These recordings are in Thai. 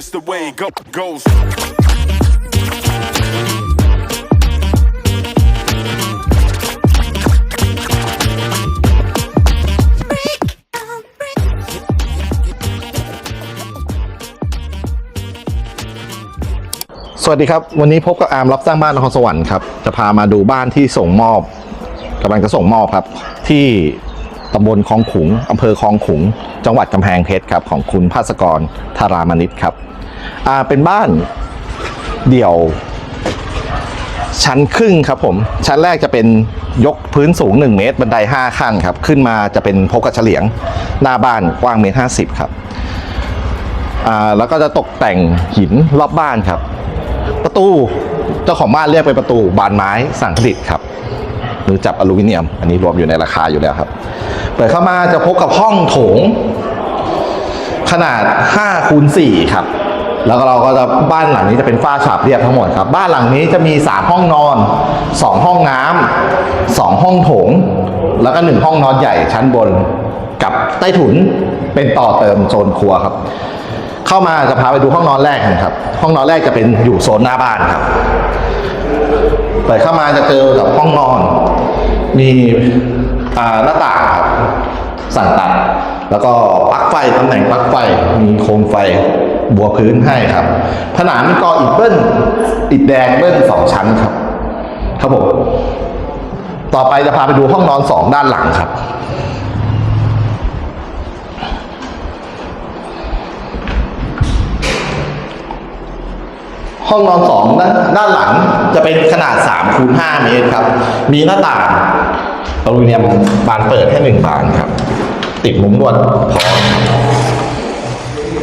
me go goes. สวัสดีครับ วันนี้พบกับอาร์มรับสร้างบ้านนครสวรรค์ครับ จะพามาดูบ้านที่ส่งมอบกำลังจะส่งมอบครับ ที่ตำบลคลองขุงอำเภอคลองขุง จังหวัดกำแพงเพชรครับ ของคุณภาสกรธารามนิตครับ อ่าเป็นบ้านเดี่ยว ชั้นครึ่งครับผม ชั้นแรกจะเป็นยกพื้นสูง 1 เมตร บันได 5 ขั้นครับ ขึ้นมาจะเป็นพกกระเฉลียง หน้าบ้านกว้างเมตรห้าสิบครับอ่าแล้วก็จะตกแต่งหินรอบบ้านครับ ประตูเจ้าของบ้านเรียกเป็นประตูบานไม้สั่งผลิตครับมือจับอลูมิเนียม อันนี้รวมอยู่ในราคาอยู่แล้วครับ เปิดเข้ามาจะพบกับห้องโถง ขนาด5คูณ4ครับ แล้วก็เราก็จะบ้านหลังนี้จะเป็นฝ้าฉาบเรียบทั้งหมดครับ บ้านหลังนี้จะมี3ห้องนอน2ห้องน้ำสองห้องโถง แล้วก็1ห้องนอนใหญ่ชั้นบนกับใต้ถุนเป็นต่อเติมโซนครัวครับ เข้ามาจะพาไปดูห้องนอนแรกกันครับ ห้องนอนแรกจะเป็นอยู่โซนหน้าบ้านครับเปิดเข้ามาจะเจอกับห้องนอน มีหน้าต่างครับสั่งตัด แล้วก็ปลั๊กไฟตำแหน่งปลั๊กไฟมีโคมไฟ บัวพื้นให้ครับ ผนังก่ออิฐเบิ้ลอิฐแดงเบิ้ลสองชั้นครับ ครับผมต่อไปจะพาไปดูห้องนอนสองด้านหลังครับ ห้องนอนสองด้านด้านหลังจะเป็นขนาด3คูณ5เมตรครับ มีหน้าต่างอลูมิเนียมบานเปิดแค่หนึ่งบานครับ ติดมุ้งลวดพอครับ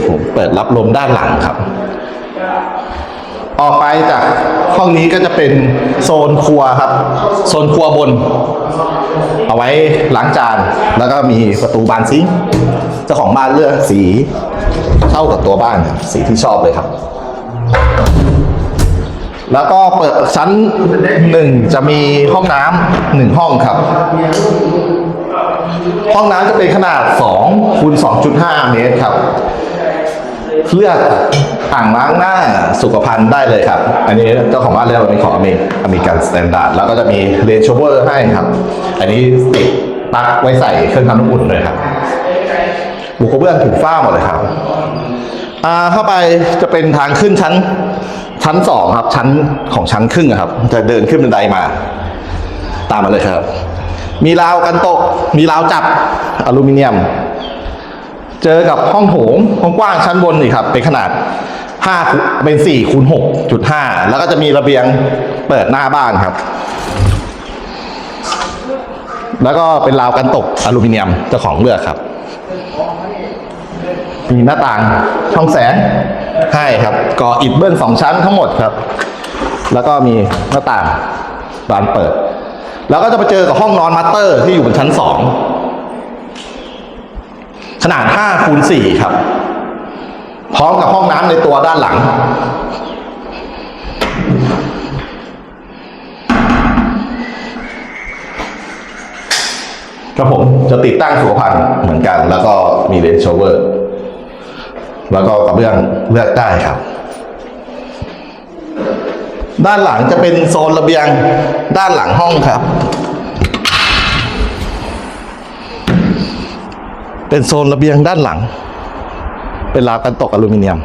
ผมเปิดรับลมด้านหลังครับ ออกไปจากห้องนี้ก็จะเป็นโซนครัวครับ โซนครัวบน เอาไว้ล้างจาน แล้วก็มีประตูบานซิงค์เจ้าของบ้านเลือกสีเข้ากับตัวบ้านครับสีที่ชอบเลยครับ แล้วก็เปิดชั้นหนึ่งจะมีห้องน้ำหนึ่งห้องครับ ห้องน้ำจะเป็นขนาด2คูณ2.5 เมตรครับ เลือกอ่างล้างหน้าสุขภัณฑ์ได้เลยครับ อันนี้เจ้าของบ้านเรียกว่าเป็นของอเมริอเมริกันสแตนดาร์ดแล้วก็จะมีเรนโชเวอร์ให้ครับ อันนี้ติดปลั๊กไว้ใส่เครื่องทำน้ำอุ่นเลยครับบุกกระเบื้องถูกฝ้าหมดเลยครับอ่าเข้าไปจะเป็นทางขึ้นชั้นชั้นสองครับ ชั้นของชั้นครึ่งครับ จะเดินขึ้นบันไดมา ตามมาเลยครับ มีราวกันตก มีราวจับอลูมิเนียม เจอกับห้องโถงห้องกว้างชั้นบนนี่ครับ เป็นขนาด5เป็น4คูณ6.5 แล้วก็จะมีระเบียงเปิดหน้าบ้านครับ แล้วก็เป็นราวกันตกอลูมิเนียมเจ้าของเลือกครับ มีหน้าต่างช่องแสงให้ครับก่ออิฐเบิ้ลสองชั้นทั้งหมดครับ แล้วก็มีหน้าต่างบานเปิด แล้วก็จะไปเจอกับห้องนอนมาสเตอร์ที่อยู่บนชั้นสอง ขนาด5คูณ4ครับ พร้อมกับห้องน้ำในตัวด้านหลัง ครับผมจะติดตั้งสุขภัณฑ์เหมือนกัน แล้วก็มีเลนโชเวอร์ แล้วก็กระเบื้องเลือกได้ครับ ด้านหลังจะเป็นโซนระเบียงด้านหลังห้องครับ เป็นโซนระเบียงด้านหลัง เป็นราวกันตกอลูมิเนียม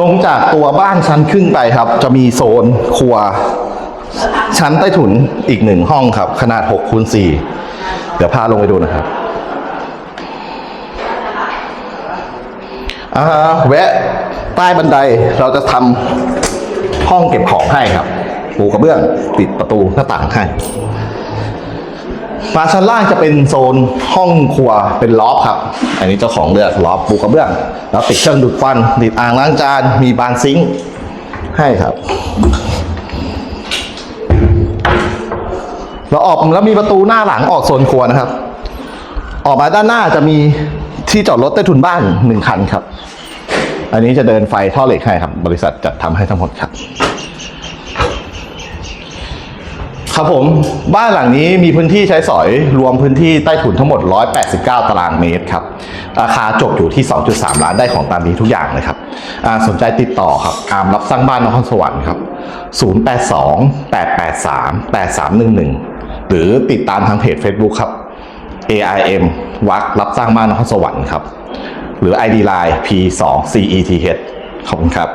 ลงจากตัวบ้านชั้นครึ่งไปครับ จะมีโซนครัว ชั้นใต้ถุนอีกหนึ่งห้องครับ ขนาด6คูณ4เดี๋ยวพาลงไปดูนะครับอ่าแวะใต้บันไดเราจะทำห้องเก็บของให้ครับ ปูกระเบื้องปิดประตูหน้าต่างให้มาชั้นล่างจะเป็นโซนห้องครัวเป็นล็อบครับ อันนี้เจ้าของเลือกล็อบปูกระเบื้อง แล้วติดเครื่องดูดฟัน ติดอ่างล้างจาน มีบานซิงค์ให้ครับเราออกแล้วมีประตูหน้าหลังออกโซนครัวนะครับ ออกมาด้านหน้าจะมีที่จอดรถใต้ถุนบ้านหนึ่งคันครับ อันนี้จะเดินไฟท่อเหล็กให้ครับ บริษัทจัดทำให้ทั้งหมดครับ ครับผมบ้านหลังนี้มีพื้นที่ใช้สอยรวมพื้นที่ใต้ถุนทั้งหมด 189 ตารางเมตรครับราคาจบอยู่ที่ 2.3 ล้านได้ของตามนี้ทุกอย่างเลยครับสนใจติดต่อครับอามรับสร้างบ้านนครสวรรค์ครับ 082 883 8311 หรือติดตามทางเพจ Facebook ครับ AIM วักรับสร้างบ้านนครสวรรค์ครับ หรือ ID Line P2 CETH ขอบคุณครับ